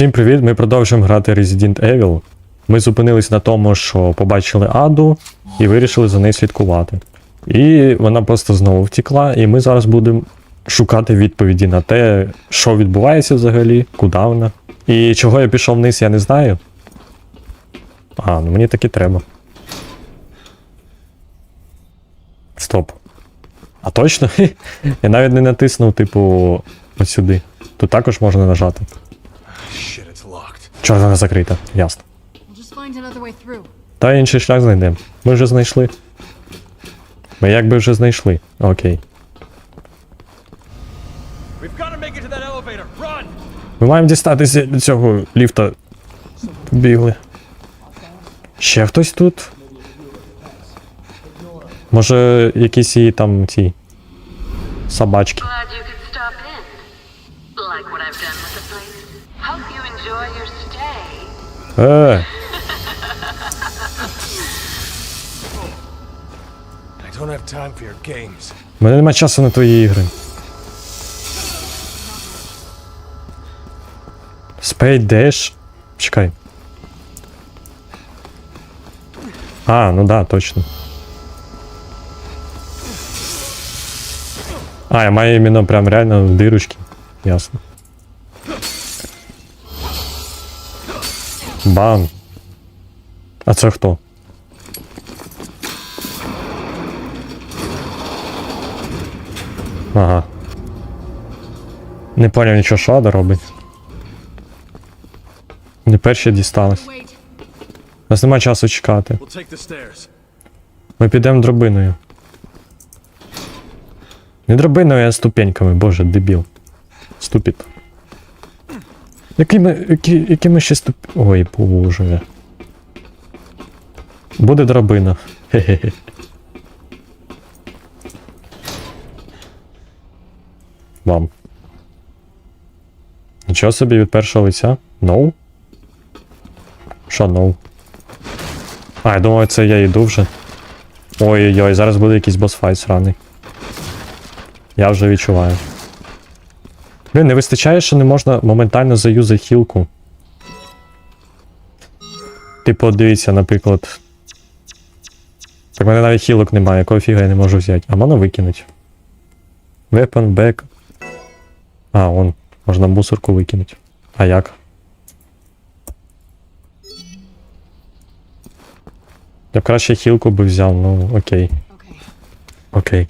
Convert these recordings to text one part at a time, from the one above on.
Всім привіт! Ми продовжуємо грати Resident Evil. Ми зупинились на тому, що побачили Аду і вирішили за нею слідкувати. І вона просто знову втекла, і ми зараз будемо шукати відповіді на те, що відбувається взагалі, куди вона. І чого я пішов вниз, я не знаю. А, ну мені таки треба. Стоп. А точно? Я навіть не натиснув, типу, ось сюди. Тут також можна нажати. Shit, it's. Чорт, вона закрита, ясно. We'll just find another way through. Та інший шлях знайдемо. Ми вже знайшли. Ми якби вже знайшли. Окей. We've got to make it to that elevator. Run! Ми маємо дістатися до цього ліфта. Бігли. Ще хтось тут? Може, якісь її там ці. Собачки. games. в мене нема часу на твої ігри. Spade Dash. Чекай. А, ну да, точно. А, я маю іменно прям реально в дирочки. Ясно. Бан. А це хто? Ага. Не поняв нічого, що Ада робить. Не перші дістались. У нас нема часу чекати. Ми підемо драбиною. Не драбиною, а ступеньками, боже, дебіл. Ступіт. Якими, які, якими ще ступ... Ой, боже. Буде драбина. Хе-хе-хе. Вам. Нічого собі від першого лиця? No? Що no? А, я думаю, це я йду вже. Ой-ой-ой, зараз буде якийсь босфайт сраний. Я вже відчуваю. Блін, не вистачає, що не можна моментально заюзати хілку. Типу, дивіться, наприклад. Так в мене навіть хілок немає, якого фіга я не можу взяти. А можна викинути. Weapon, back. А, он. Можна мусорку викинути. А як? Я б краще хілку би взяв, ну окей. Okay. Окей.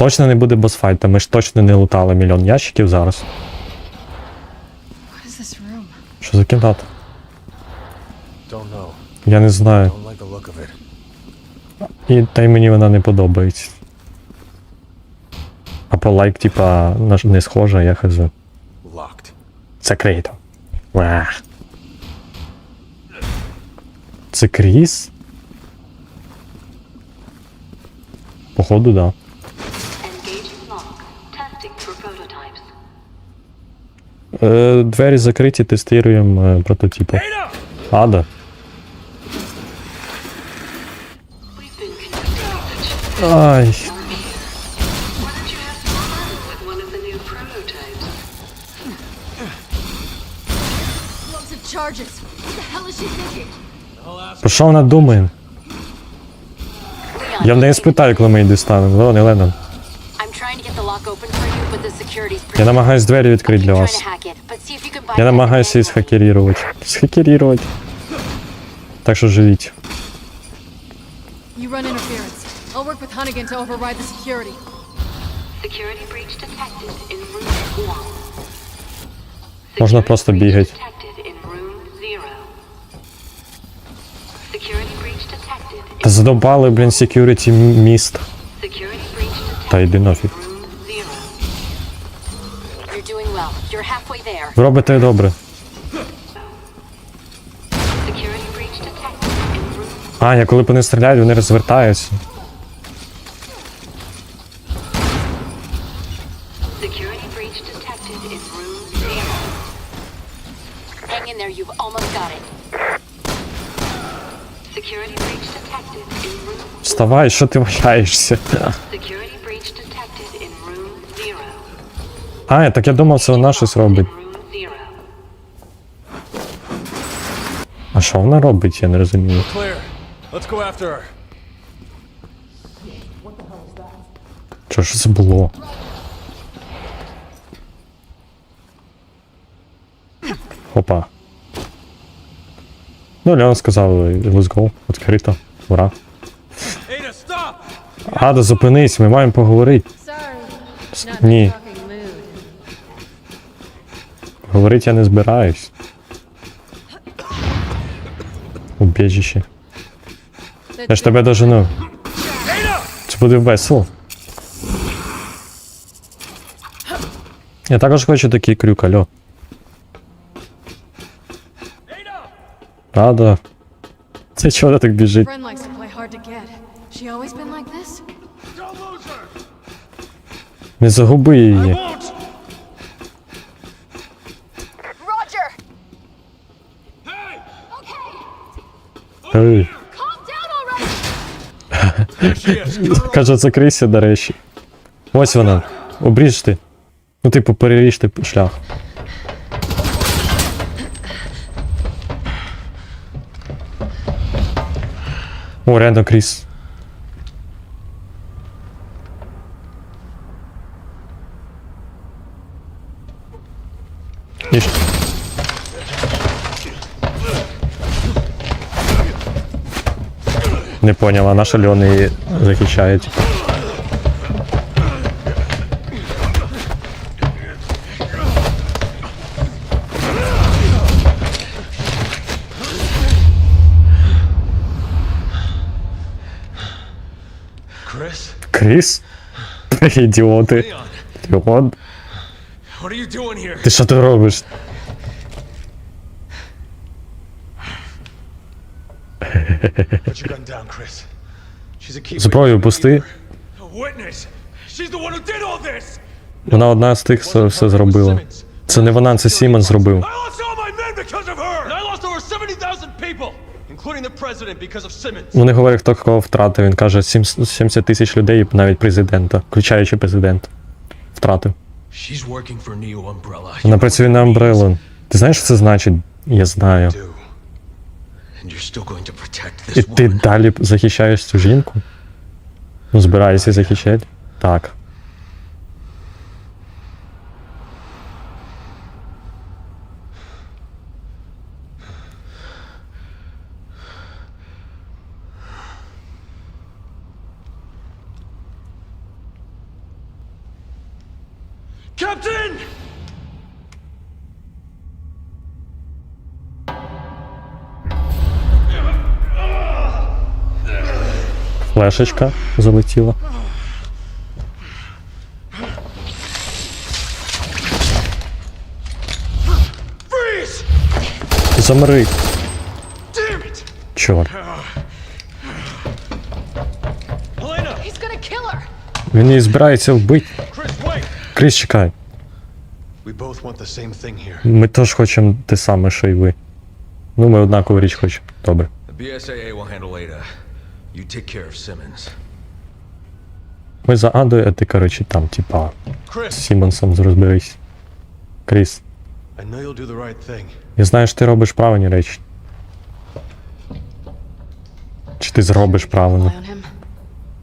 Точно не буде босфайта, ми ж точно не лутали мільйон ящиків зараз. Що за кімната? Я не знаю. І та й мені вона не подобається. А по лайк, типа, не схожа, я хз. Locked. Закрито. Це Кріс? Походу, да. Е, двері закриті, тестуємо е, прототипи. Ада. Ай. Про що вона думає? Я в неї спитаю, коли ми її дістанемо. Леон, Елена. I'm trying to get the lock open Я намагаюсь двері відкрити для вас. Я намагаюся її схакерувати. Схакерувати. Так що живіть. You run interference. I'll work with Hunnigan to override the security. Security breach detected in room one. Можна Security просто бігати. Та задовбали, блін, security міст. Та йди нафіг. You're halfway there. Ви робите добре. Security breach detected in room А, я коли по них стріляють, вони розвертаються. Security breach detected in room zero. Hang in there, you've almost got it. Security breach detected in room. Вставай, що ти валяєшся? А, так я думав, це вона щось робить. А що вона робить, я не розумію. Що ж це було? Опа. Ну, Леон сказав, let's go, відкрито. Ура. Ада, зупинись, ми маємо поговорити. Ні. in a talking mood. Говорити я не збираюсь. Убіжище. Я ж тебе дожену. Це буде весело. Я також хочу такий крюк, алло. Ада. Це чого так біжить? Friend likes to play hard to get. She always been like this? Don't lose her! Не загуби її. Won't! Roger! Hey! Girl. Каже, закрийся, до речі. Ось вона. Обріж ти. Ну, типу, переріж ти шлях. О, реально Кріс. Не поняв, а наша Льон її захищають. Chris? Кріс? Ідіоти. Leon, Ідіот. what are you doing here? Ти що ти робиш? Put your gun down, Chris. She's a key Зброю пусти. A witness! She's the one who did all this! Вона одна з тих, хто все зробила. Це не вона, це Сімон зробив. I lost all my men because of her! And I lost over 70,000 people! Including the president because of Simmons. Вони говорять, хто кого втратив. Він каже, сім- 70 тисяч людей, навіть президента, включаючи президента. Втратив. Вона працює на Umbrella. Ти знаєш, що це значить? Я знаю. Do. And you're still going to protect І ти далі захищаєш цю жінку? Ну, збираєшся захищати? Так. Captain! Флешечка залетіла. Замри. Чорт. Він її збирається вбити. Кріс, чекай. Ми теж хочемо те саме, що й ви. Ну, ми однакову річ хочемо. Добре. You take care of Simmons. Ми за Адою, а ти, коротше, там, типа, з Chris! Сімонсом розберись. Кріс, I know you'll do the right thing. я знаю, що ти робиш правильні речі. Чи ти зробиш правильно?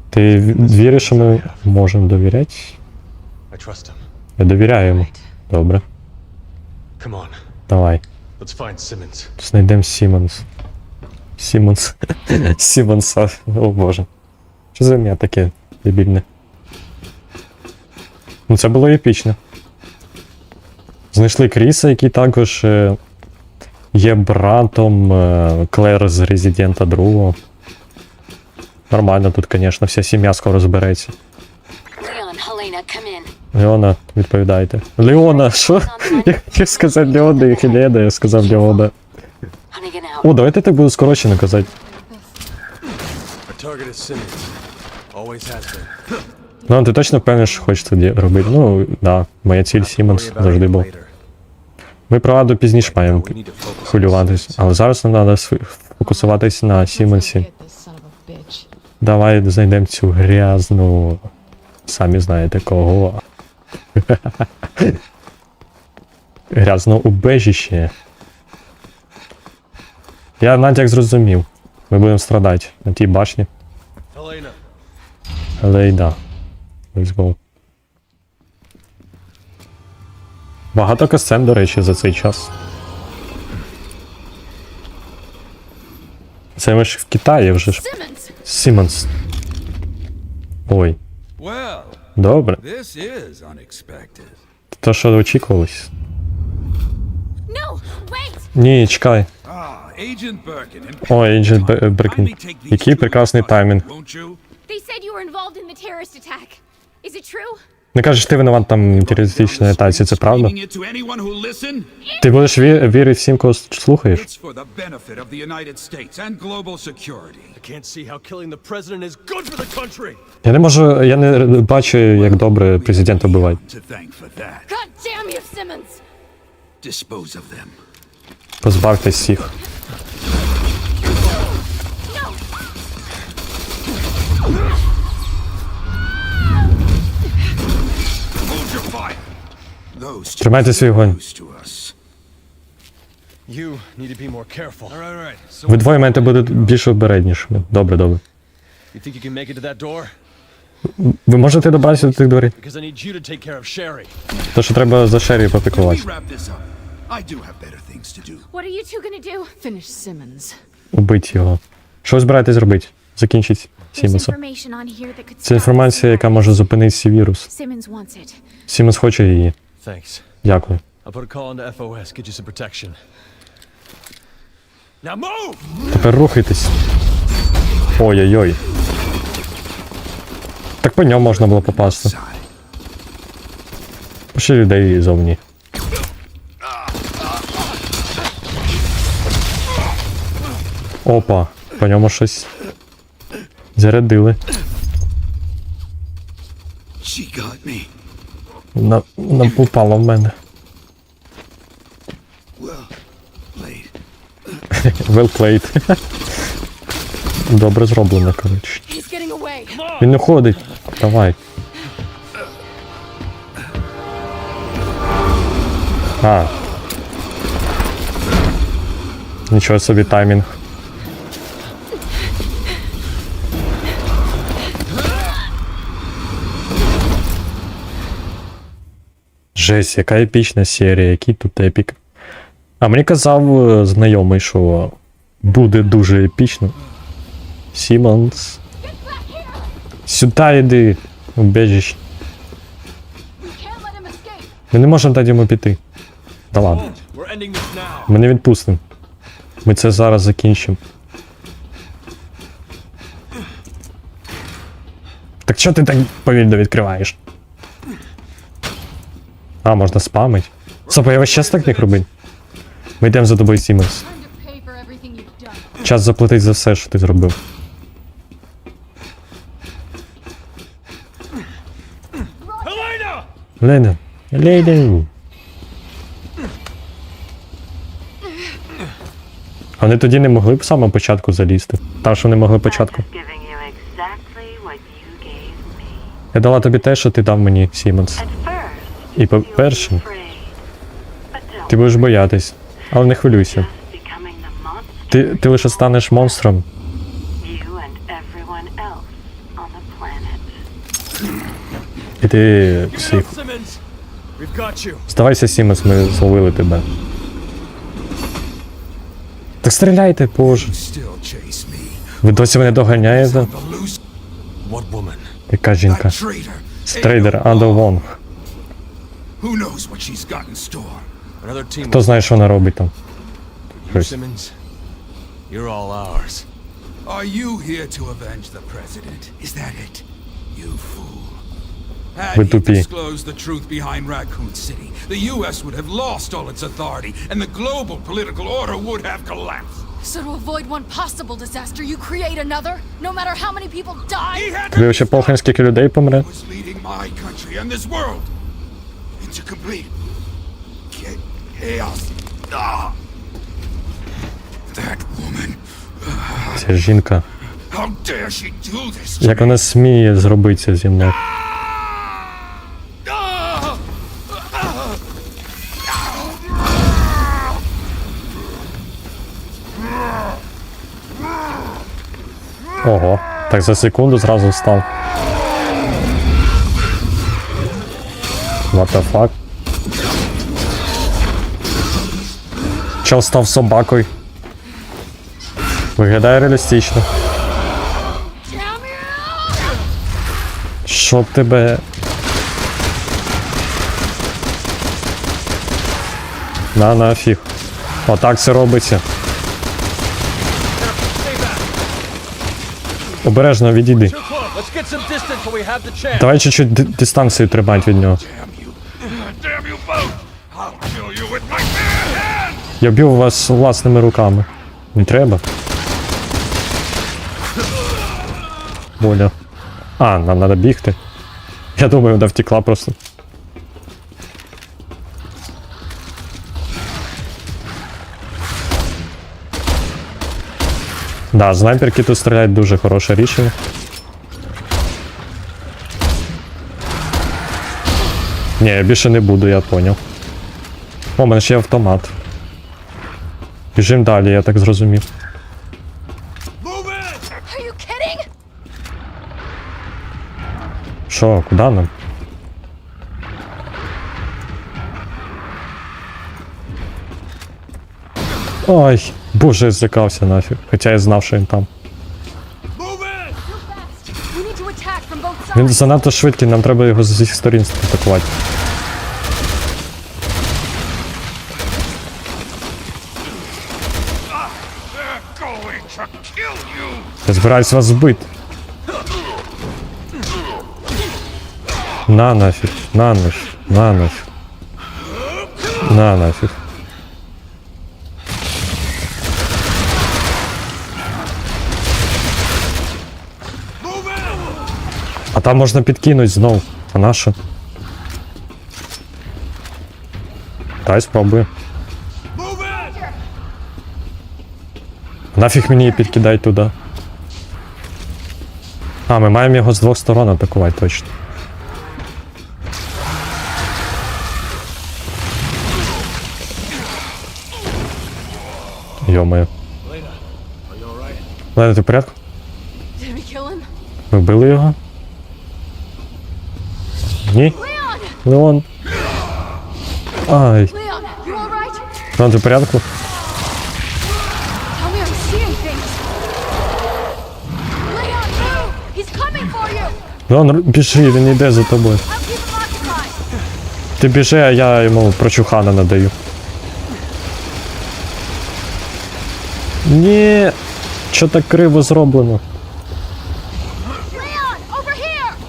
Ти віриш, що ми можемо довіряти? Я довіряю йому. Добре. Давай. Знайдемо Сімонс. Сімонс. Сімонса. О боже. Що за ім'я таке дебільне? Ну це було епічно. Знайшли Кріса, який також е, є братом е, Клер з Резидента 2. Нормально тут, звісно, вся сім'я скоро збереться. Леона, відповідайте. Леона, що? Я хотів сказати Леона і Хелена, я сказав Леона. О, давайте так буду скорочено казати. Ну, ти точно впевнений, що хочеш тоді робити? Ну, да, моя ціль Сімонс завжди був. Ми про Аду пізніше маємо хвилюватись, але зараз нам треба фокусуватись на bitch. Давай знайдемо цю грязну. Самі знаєте кого. Грязно убежище. Я натяк зрозумів. Ми будемо страдати на тій башні. Helena, Але да. Let's go. Багато касцен, до речі, за цей час. Це ми ж в Китаї вже ж. Сімонс. Ой, добре. То, що очікувалось. Ні, чекай. Ah, Agent Birkin. Який прекрасний таймінг. Won't you? They said you were involved in the terrorist attack. Is it true? Не кажеш, ти винуват там в терористичній атаці, це правда? Ти будеш ві- вірити всім, кого слухаєш? Я не можу, я не бачу, як добре of them. Позбавтесь всіх. Тримайте свій вогонь. Ви двоє маєте бути більш обережнішими. Добре, добре. Ви можете добратися до тих дверей? То що треба за Шері Can I do have better things to do. What are you two gonna do? Finish Simmons. Убить його. Що ви збираєтесь зробити? Закінчить Сімонса. information on here that could Це stop інформація, яка virus. може зупинити цей вірус. Simmons wants it. Сімонс хоче її. Thanks. Дякую. I'll put a call into FOS, get you some protection. Now move! Тепер рухайтесь. Ой-ой-ой. Так по ньому можна було попасти. Ще людей зовні. Опа, по ньому щось зарядили. She got me. На, на упало в мене. Well, played. Добре зроблено, коротше. Він не ходить. Давай. А. Нічого собі таймінг. Жесть, яка епічна серія, який тут епік. А мені казав е, знайомий, що буде дуже епічно. Сімонс. Сюди йди, escape! Ми не можемо дати йому піти. Да ладно, ми не відпустимо. Ми це зараз закінчимо. Так що ти так повільно відкриваєш? А, можна спамить. Сопа, я весь час так не робить. Ми йдемо за тобою, done. Час заплатити за все, що ти зробив. Лена. А Вони тоді не могли б самого початку залізти. Та, що не могли початку. Я дала тобі те, що ти дав мені, Сімонс. І по-перше, ти будеш боятись. Але не хвилюйся. Ти, ти лише станеш монстром. І ти всіх. Здавайся, Сімонс, ми зловили тебе. Так стріляйте, боже. Ви досі мене доганяєте? Яка жінка? Стрейдер Ада Вонг. Who knows what she's got in store? Another team. Хто знає, що вона робить там? You, Chris. Simmons, you're all ours. Are you here to avenge the president? Is that it? You fool. Had Ви he тупі. disclosed the truth behind Raccoon City, the U.S. would have lost all its authority, and the global political order would have collapsed. So to avoid one possible disaster, you create another? No matter how many people He die? had Тобі ще похрен, скільки людей помре? was leading my country and this world into complete chaos. Ah! That woman. Ця жінка. Як вона сміє зробити зі мною? Ого, так за секунду зразу встав. What the fuck? Чел став собакою. Виглядає реалістично. Щоб тебе. На нафіг. Отак це робиться. Обережно відійди. Давай чуть-чуть дистанцію тримати від нього. Я б'ю вас власними руками. Не треба. Боля. А, нам треба бігти. Я думаю, вона втекла просто. Да, снайперки тут стріляють дуже хороше рішення. Ні, я більше не буду, я поняв. О, мене ще є автомат. Біжим далі, я так зрозумів. Що, куди нам? Ой, боже, я злякався нафіг. Хоча я знав, що він там. Він занадто швидкий, нам треба його з усіх сторін атакувати. Я збираюсь вас збити. На нафіг, на нафіг, на нафіг. На нафіг. А там можна підкинути знов. А на що? Дай спробую. Нафіг мені її підкидай туди. А, ми маємо його з двох сторон атакувати точно. Йо-моє. Лена, ти в порядку? Ми вбили його? Ні? Леон. Ай. Леон, ти в порядку? Р- біжи, він йде за тобою. Ти біжи, а я йому прочухана надаю. Ні. Що так криво зроблено?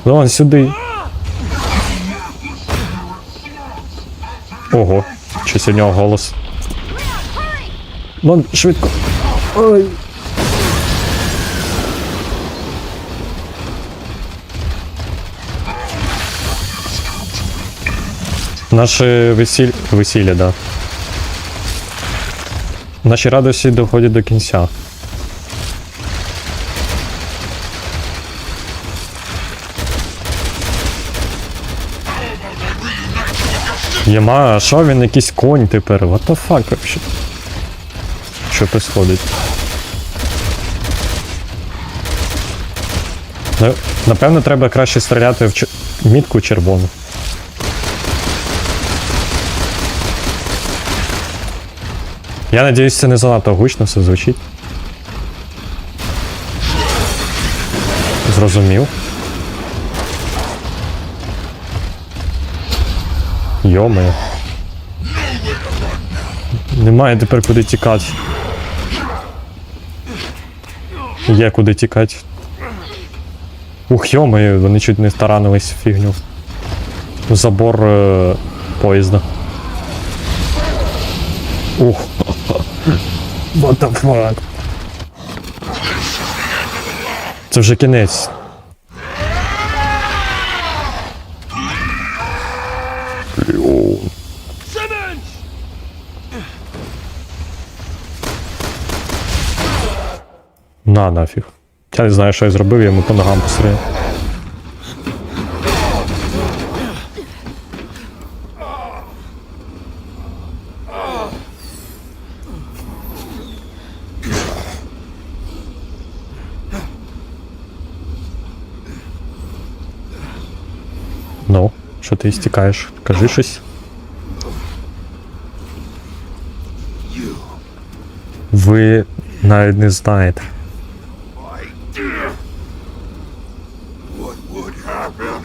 Леон, сюди. Ого, щось у нього голос. Леон, швидко. Ой. Наше весілля, весілля, да. Наші радості доходять до кінця. Єма, а що він якийсь конь тепер? What the fuck вообще? Що происходить? Ну, Напевно, треба краще стріляти в чер- мітку червону. Я надіюсь, це не занадто гучно все звучить. Зрозумів. Йоме. Немає тепер куди тікати. Є куди тікати. Ух, йоме, вони чуть не таранились в фігню. Забор е, поїзда. Ух. What the fuck? Це вже кінець. На нафіг. Я не знаю, що я зробив, я йому по ногам постріляв. Що ти стікаєш? Кажи щось. Ви навіть не знаєте.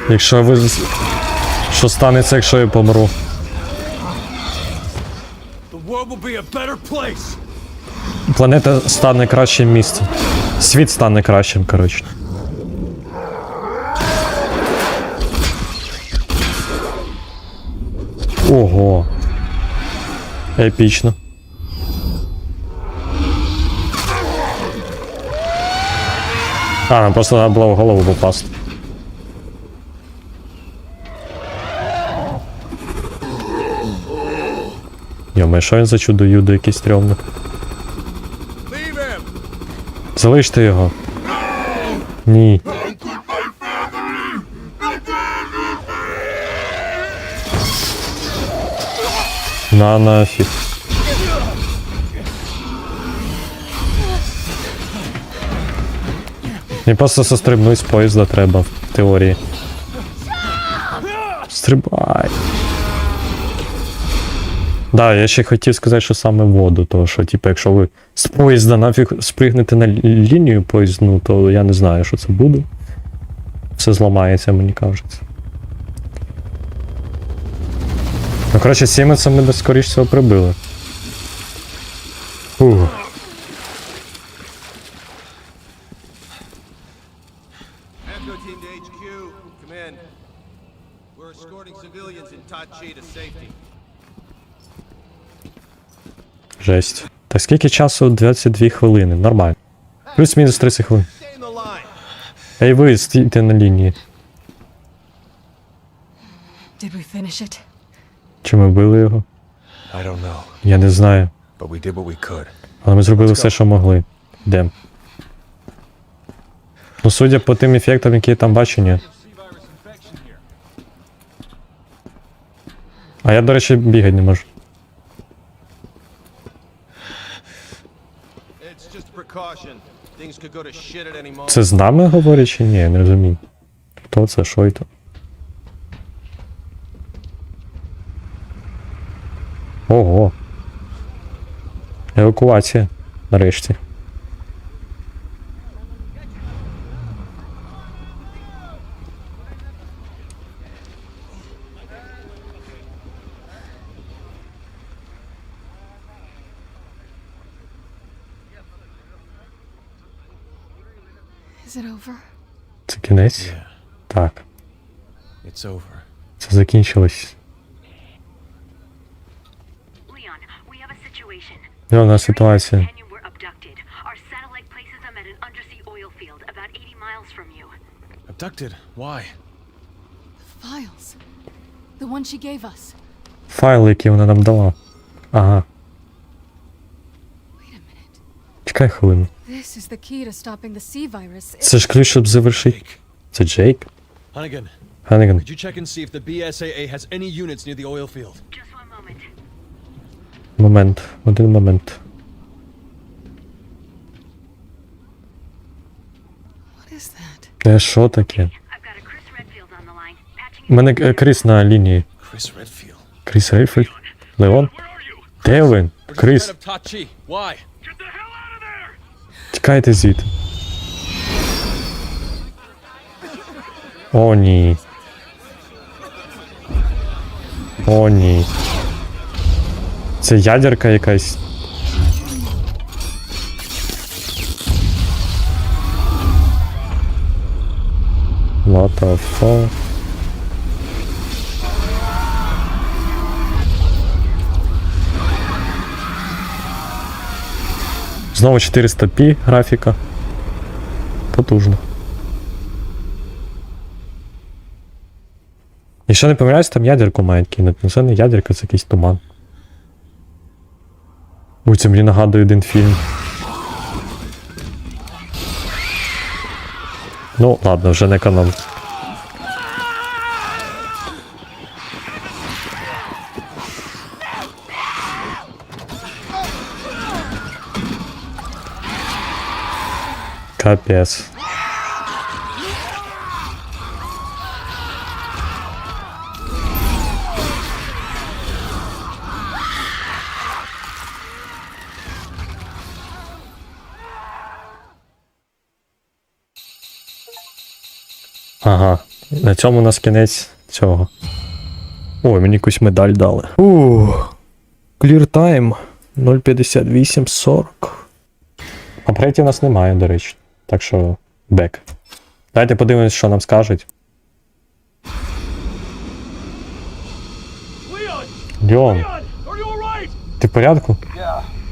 Якщо ви. Що станеться, якщо я помру? Планета стане кращим місцем. Світ стане кращим, коротше. Епічно. А, нам просто треба було в голову попасти. Йоме, що він за чудо юдо якийсь стрьомний? Leave. Залиште його. Ні. На нафіг. Мені просто сострибнуть з поїзда треба в теорії. Стрибай. Да, я ще хотів сказати, що саме воду, тому що, типу, якщо ви з поїзда нафіг спригнете на лінію поїзну, то я не знаю, що це буде. Все зламається, мені кажеться. Ну, коротше, Сіменса ми десь скоріш всього прибили. Safety. Жесть. Так скільки часу? 22 хвилини. Нормально. Плюс-мінус 30 хвилин. Ей ви, стійте на лінії. Did we finish it? Чи ми били його? I don't know, Я не знаю. but we did what we could. Але ми зробили все, що могли. Йдем. Ну, судя по тим ефектам, які я там бачу, ні. А я, до речі, бігати не можу. Це з нами говорять чи ні? Я не розумію. Хто це, що це? Ого. Евакуація. Нарешті. Це кінець? Так. It's over. Це закінчилось. from you. Abducted? Why? Files. The one she gave us. Файл, який вона нам дала. Ага. Wait a minute. Чекай хвилину. This is the key to stopping the sea virus. Це ж ключ, щоб завершити. Це Джейк? Hunnigan, Ханіган. could you check and see if the BSAA has any units near the oil field? Just one moment. Момент. Один момент. What is? Е, що таке? У мене е, Кріс на лінії. Кріс Рейфельд? Леон? Де він? Кріс, тікайте звідти. О, ні. О, ні. Це ядерка якась. What the fuck? Знову 400p графіка. Потужно. Якщо не помиляюсь, там ядерку мають кинути. Ну це не ядерка, це якийсь туман. Це мені нагадує один фільм. Ну, ладно, вже не канон. Капец. Ага. На цьому у нас кінець цього. Ой, мені якусь медаль дали. Ух. Clear time 05840. Апгрейтів у нас немає, до речі. Так що бек. Давайте подивимось, що нам скажуть. Леон, ти в порядку?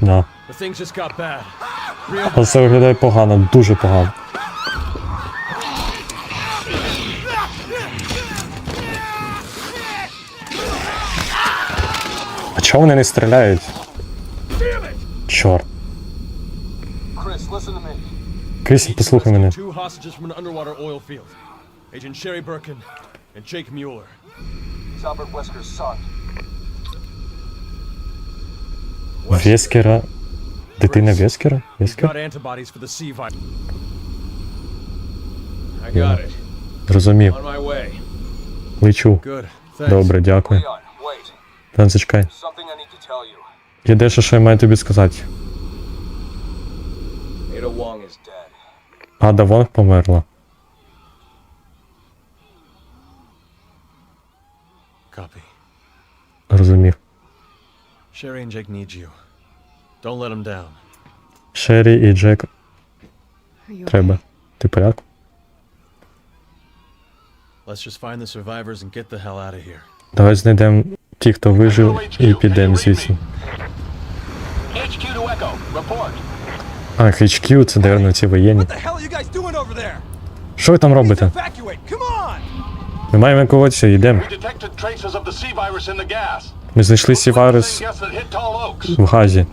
Да. Bad. Але це виглядає погано, дуже погано. Чого вони не стріляють? Чорт. Кріс, послухай мене. Agent Sherry Birkin and Jake Mueller. He's Albert Wesker's son. Вескера. Дитина Вескера? Got Вескер? antibodies for the C virus. I got it. Розумів. On my way. Лечу. Good. Thanks. Добре, дякую. Та зачекай. Є дещо, що я маю тобі сказати. Ада Вонг померла. Copy. Розумів. Sherry and Jake need you. Don't let them down. Шері і Джек треба. Ти в порядку? Let's just find the survivors and get the hell out of here. Давай знайдемо ті, хто вижив, і підемо звідси. А, HQ, це, наверное, ці воєнні. Що ви там робите? Ми маємо евакуватися, йдемо. Ми знайшли Oaks. в газі.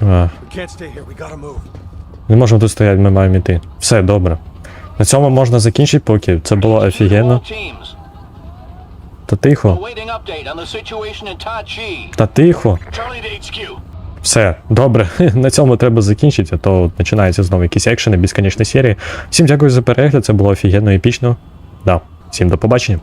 А, не можемо тут стояти, ми маємо йти. Все, добре. На цьому можна закінчити поки. Це було офігенно. Та тихо. Та тихо. Все, добре. На цьому треба закінчити, а то починається знову якісь екшени, безконечні серії. Всім дякую за перегляд, це було офігенно епічно. Да, всім до побачення.